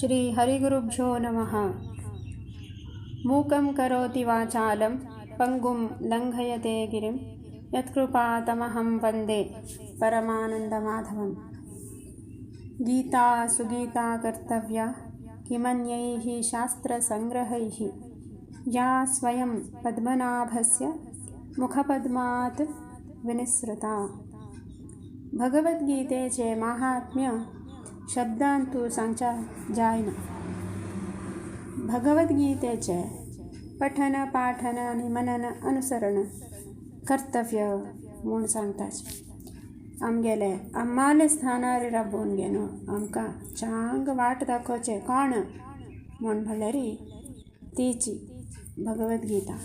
श्रीहरिगुरुभ्यो नमः। मूकं करोति वाचालं पङ्गुं लङ्घयते गिरिं। यत्कृपातमहं वन्दे परमानन्दमाधवं गीता सुगीता कर्तव्या किमन्यैः शास्त्रसङ्ग्रहैः। या स्वयं पद्मनाभस्य मुखपद्मात् विनिसृता। भगवद्गीतेचे माहात्म्य शब्दांतू सांगच्या जायना भगवद्गीतेचे पठन पाठन आणि मनन अनुसरण कर्तव्य म्हूण सांगताच आमगेले आम्हाले स्थानार राबोवन घेनो आमकां चांग वाट दाखोवचे कोण म्हूण म्हणल्यार तीची भगवद्गीता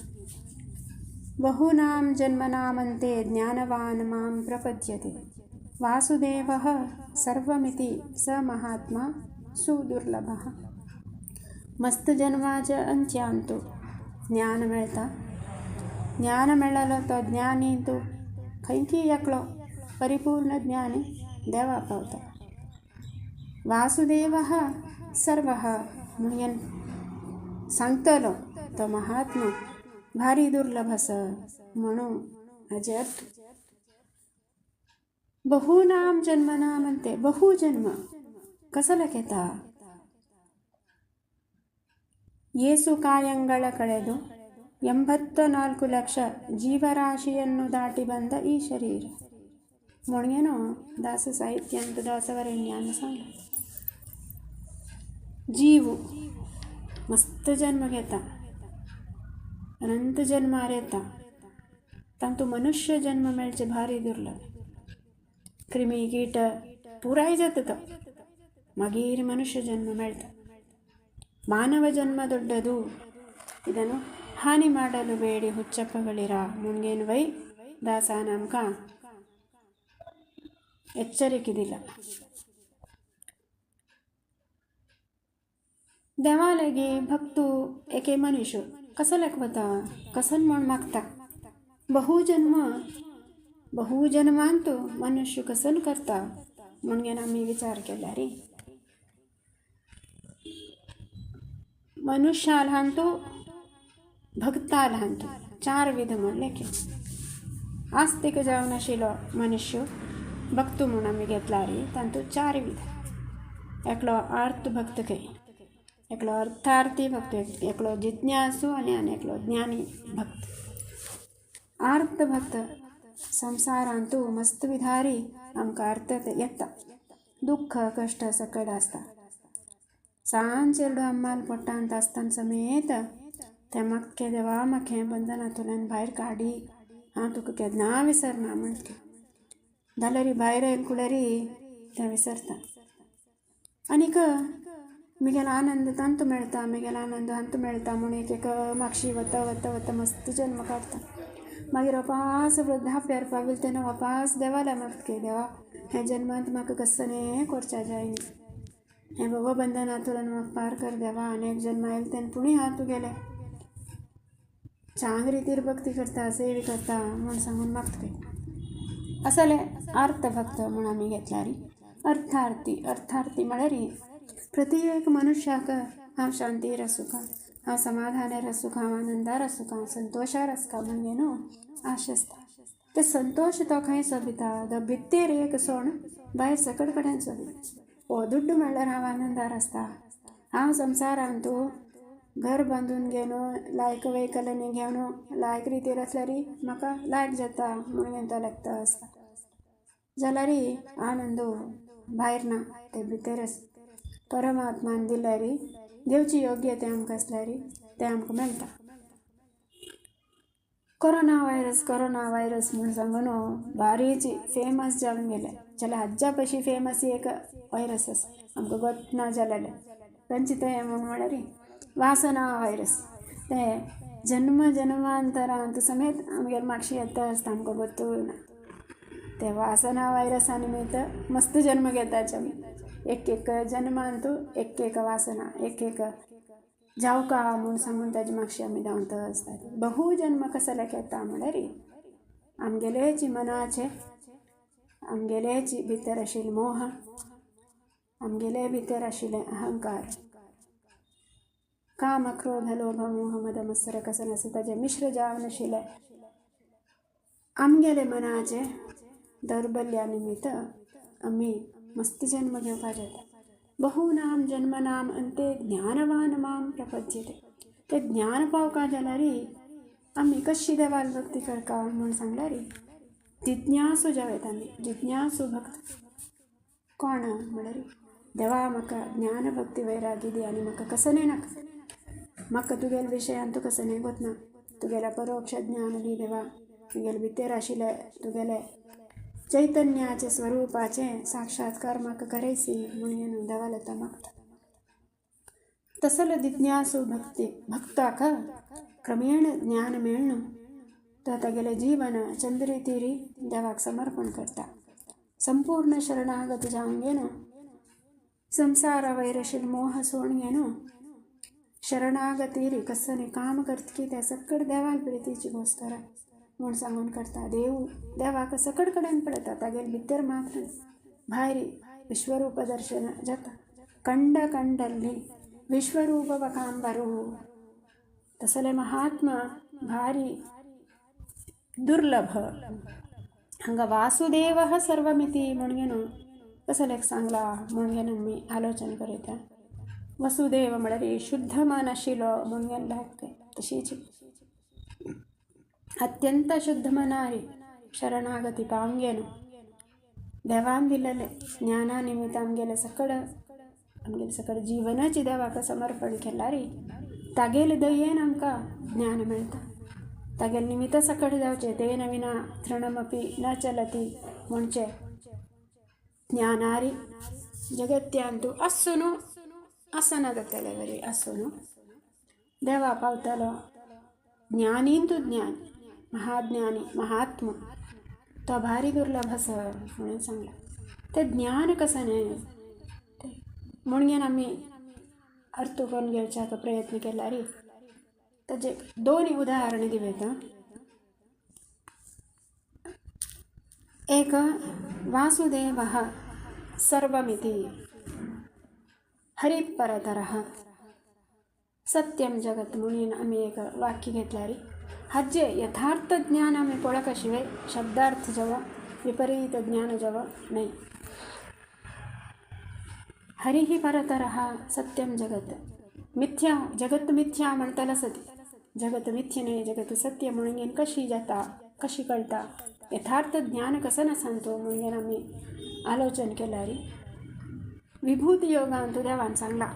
बहूनां जन्मनामन्ते ज्ञानवान् मां प्रपद्यते वासुदेवः सर्वमिति स महात्मा सुदुर्लभः। मस्त जन्माच्या ज्ञान मिळता ज्ञान मिळालं तो ज्ञानी तो खंयची एकलो परिपूर्ण ज्ञानी देवा पावता वासुदेवः सर्वः म्हणून सांगतलो तो महात्मा। भारी दुर्लभ स म्हणून हाजे ಬಹೂನಾಂ ಜನ್ಮನಾಮಂತೆ, ಬಹು ಜನ್ಮ, ಕಸಲಕೆತ. ಏಸು ಕಾಯಂಗಳ ಕಳೆದು ಎಂಬತ್ತ ನಾಲ್ಕು ಲಕ್ಷ ಜೀವರಾಶಿಯನ್ನು ದಾಟಿ ಬಂದ ಈ ಶರೀರ. ಮೊಣಗೇನೋ ದಾಸ ಸಾಹಿತ್ಯ ಅಂತ ದಾಸವರಣ್ಯ ಜೀವು, ಮಸ್ತ್ ಜನ್ಮ ಗೆತ ಅನಂತ ಜನ್ಮ ಅರೆತ. ತಂತು ಮನುಷ್ಯ ಜನ್ಮ ಮೇಳ್ಚೆ ಭಾರಿ ದುರ್ಲಭ. ಕ್ರಿಮಿ ಕೀಟ ಪೂರ ಜತತ ಮಗೀರಿ ಮನುಷ್ಯ ಜನ್ಮ ಮೇಳ್ತ ಮಾನವ ಜನ್ಮ ದೊಡ್ಡದು. ಇದನ್ನು ಹಾನಿ ಮಾಡಲು ಬೇಡಿ ಹುಚ್ಚಪ್ಪಗಳಿರ. ಮುಂಗೇನು ವೈ? ದಾಸ ನಮ್ಗ ಎಚ್ಚರಿಕಿದಿಲ್ಲ. ದೇವಾಲಯಗೆ ಭಕ್ತು ಏಕೆ ಮನುಷ್ಯರು? ಕಸಲಕ್ವತ ಕಸನ್ ಮಾಡ್ ಮಾಕ್ತ ಬಹು ಜನ್ಮ बहुजन मानतो मनुष्य कसन करता? म्हणून आम्ही विचार केला रे मनुष्या लहानतो भक्ता लहानतो. चार विध म्हणले की आस्तिक जेवण आशिल्लो मनुष्य? भक्तो म्हणून आमी घेतला रे. तांतू चार विध एकलो आर्त भक्त खंय एकलो अर्थार्थी भक्त एकलो जिज्ञासू आनी आनी एकलो ज्ञानी भक्त. आर्त भक्त संवसारांतू मस्त विधारी आमकां अर्थ येता दुख्ख कश्ट सकयल आसता सांज चेडू अम्माल पोट्टांत आसतना समेत तें म्हाका देवा म्हाका हें बंधनांतल्यान भायर काडी हांव तुका केन्ना विसरना म्हणटा जाल्यार भायर येयले कुळेरी तें विसरता. आनीक मिगेलो आनंद तांत मेळटा मिगेलो आनंद हांत मेळटा म्हूण एक एक म्हापशी वता वता वता मस्त जल्म काडता मागीर वापास वृद्धाप्यार पाविल तेन्ना वापास देवाला के देवा? हे जन्मांत म्हाका कसलें करच्या जायना. हें बाबा बंधनांतल्यान म्हाका पार कर देवा आनी एक जन्म आयले तेन्ना पुणी हात तुगेले चांग रितीर भक्ती करता सेवी करता म्हूण सांगून मागता असले अर्थ भक्त म्हूण आमी घेतला न्ही अर्थार्थी अर्थार्थी म्हळ्यार प्रत्येक मनुश्याक हांव शांतीर आसूं का हांव समाधानार आसूं का हांव आनंदार आसूं का संतोशार आसूं का म्हण न्हू आश ते संतोश तो खंय सोबिता द भित्तेर एक सोण भायर सकट कडेन सोबिता हो दुड्ड म्हणल्यार हांव आनंदार आसता हांव संसारान तूं घर बांदून घेवन लायक वेहिकलांनी घेवन लायक रितीर आसल्यार म्हाका लायक जाता म्हणून तो लेखता आसता जाल्यार आनंद भायर ना ते भितर आसा परमात्मान दिल्यार देवची योग्य ते आमकां आसल्यार ते आमकां मेळटा कोरोना व्हायरस कोरोना व्हायरस म्हूण सांगून भारीच फेमस जावन गेले जाल्यार हाज्या पशी फेमस एक व्हायरस आसा आमकां गोत ना जाल्यार तांचे तें म्हूण म्हळ्यार वासना व्हायरस ते जन्म जन्मांतरांत समेत आमगेर म्हापशी येता आसता आमकां गोतूय ना ते वासना व्हायरसा निमित्त मस्त जन्म घेताचे आमी एक एक आणतो एक एक वासना एक एक जावका म्हणून सांगून ताजे मागशी आम्ही धावत असतात. बहु जन्म कसले घेता आमगेले आमगेलेच मनाचे आमगेलेच भितर आशिल्ले मोह आमगेले भितर आशिल्ले अहंकार. काम क्रोध लोभ मोह मद मत्सर कसं नसे ताजे मिश्र जावन आशिल्ले आमगेले मनाचे दौर्बल्या निमित्त आमी मस्त जन्म घेवपाक जाता बहुनाम जन्मनाम अंते ज्ञानवान माम प्रपद्यते ते ज्ञान पावका जाल्यार आमी कशी देवाल भक्ती करता म्हूण सांगल्यार जिज्ञासू जावेत आमी जिज्ञासू भक्त. कोण म्हळ्यार देवा म्हाका ज्ञान भक्ती वैरागी दी आनी म्हाका कसने नाका? म्हाका तुगेले विशयान तूं कसने गोतना तुगेल्या परोक्ष ज्ञान दी देवा. तुगेले भितर आशिल्ले तुगेले चैतन्याचे स्वरूपाचे साक्षात्कार म्हाका करयसी म्हणून देवाला तो मागता तसलो जिज्ञासू भक्ती भक्ताक क्रमेण ज्ञान मेळणं तो तागेलें जीवन चंद्रितीरी देवाक समर्पण करता संपूर्ण शरणागत जावन घेणं संसार वैरशील मोह सोडून घेणं शरणागतीरी कसने काम करता की त्या सकड देवाल प्रितीची घोस करा म्हण सांगून करता देव देवाक सकड कडेन पळयता तागेल भितर मात्र भायरी विश्वरूप दर्शन जाता कंड कंडल्ली विश्वरूप वकांबरू तसले महात्मा भारी दुर्लभ. हांगा वासुदेव सर्वमिती म्हणून कसलेक सांगला म्हणून मी आलोचन करीत. वसुदेव म्हळ्यार शुद्ध मन आशिल्लो लागते तशीच. अत्यंत शुद्ध मनारी शरणागती पावून गेलो देवान दिलेले ज्ञाना निमित्त आमगेले सकड आमगेले सकड जिवनाची देवाक समर्पण केल्यार तागेले दयेन आमकां ज्ञान मेळटा तागेले निमित्त सकड जावचे तेन विना तृणमपी न चलती म्हणचे ज्ञानारी जगत्यान तूं आसून आसना महाज्ञानी महात्मा. तो भारी दुर्लभ आसा म्हणून सांगला. ते ज्ञान कसं नाही ते म्हणून आम्ही अर्थ करून घेवच्याचो प्रयत्न केला रे. ताजे दोन दिवे दिवेत एक वासुदेव सर्वमिति हरिपरतरः सत्यम जगत म्हणून आम्ही एक वाक्य घेतल्यार हाजे यथार्थ ज्ञान आम्ही पळोवपा शब्दार्थ जेव्हा विपरीत ज्ञान जेव्हा नाही हरिही परतरः सत्यम जगत मिथ्या जगत मिथ्या म्हणटाला सती जगत मिथ्य जगत सत्य म्हणून कशी जाता कशी कळता यथार्थ ज्ञान कसं ना सांगतो म्हणून आम्ही आलोचन केलं रे विभूत योगान तो देवान सांगला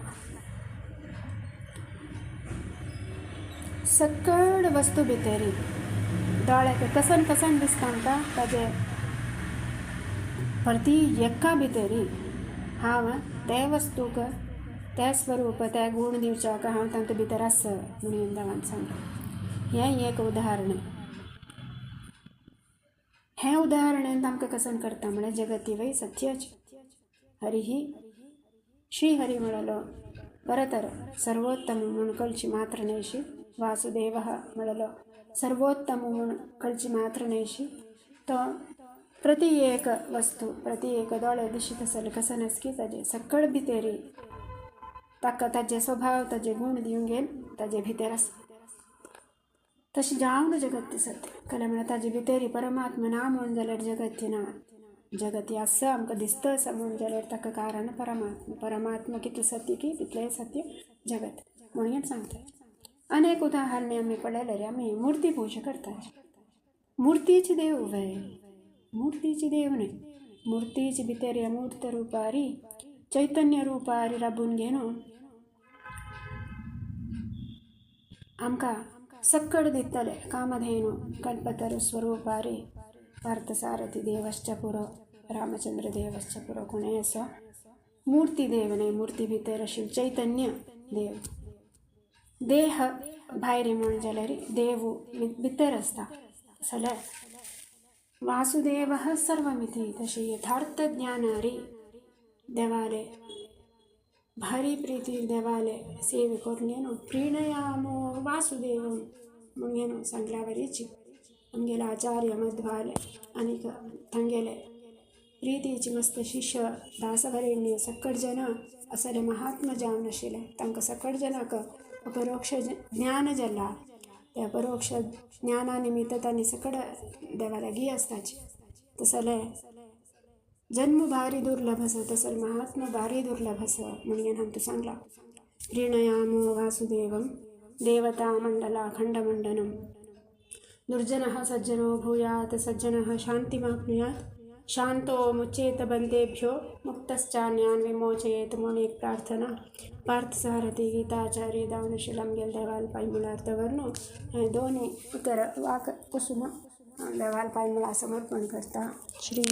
सकड वस्तू भितरी. दोळ्याक कसन कसन दिसता आमकां ताजे. प्रती एका भितरी. हांव ते वस्तूक त्या स्वरूप ते गूण दिवच्याक हांव तांचे भितर आस म्हणून देवान सांगता. हें एक उदाहरण. हें उदाहरण आमकां कसन करता म्हळ्यार जगती वय सत्याची. हरी ही श्री हरी म्हणलो बरं तर सर्वोत्तम म्हणून कळची मात्र नाहीशी वासुदेव म्हणलो सर्वोत्तम म्हणून कळची मात्र नाहीशी तो प्रति एक वस्तू प्रति एक दोळे दिशी आसले कसनच की ताजे सकळ भितेरी. ताका ताजे स्वभाव ताजे गूण दिवंक गेल ताजे भितर आसा तशें जावन जगत दिसत कले म्हळ्यार ताजे भितेरी परमात्मा ना म्हूण जाल्यार जगत ना जगत हे आसा आमकां दिसता आसा म्हूण जाल्यार ताका कारण परमात्मा परमात्मा कितलें सत्य की तितलें सत्य जगत. म्हणून सांगता अनेक उदाहरणे आमी पळयल्यार आमी मुर्ती મૂર્તિ करतात. मुर्तीचे देव वय मुर्तीचे देव न्हय જ भितर अमूर्त रुपारी चैतन्य रुपारी राबून घेवन आमकां सकड दितले कामधेनू कल्पतरू स्वरूपारी. पार्थसारथी देवश्च पुरो रामचंद्र देवश्च पुरो कोणें असो? मुर्ती देव न्हय मुर्ती भितर आशिल्लो चैतन्य देव. देह भायर म्हण जाल्यार देव भितर आसता जाल्यार वासुदेव सर्वमिती तशी यथार्थ ज्ञानारी देवाले भारी प्रीती देवाले सेवे करून न्हू प्रिणयामो वासुदेव म्हणून सांगल्या बरीची आमगेले आचार्य मध्वाले आनीक तांगेले प्रितीची मस्त शिष्य दासभरेण्य सकट जन असले महात्मा जावन आशिल्ले तांकां सकट जनाक अपरोक्ष ज्ञान जाला त्या अपरोक्ष ज्ञाना निमित्त तांणी सकट देवा लागीं तसले जन्म भारी दुर्लभ तसल महात्म महात्मा भारी दुर्लभ असं म्हणून आमचं सांगला. प्रीणयामो वासुदेवं देवता मंडला खंडमंडनम. दुर्जनः सज्जनो भूयात् सज्जनः शान्तिमाप्नुयात्. शान्तो मुच्येत बन्धेभ्यो मुक्तश्चान्यान् विमोचयेत् म्हणून प्रार्थना। पार्थसारथी गीताचार्य दावनशिलम गेल देवाल पायमुळार्थवरनो हे दोन्ही इतर वाक कुसुम देवाल पायमुळा समर्पण करता श्री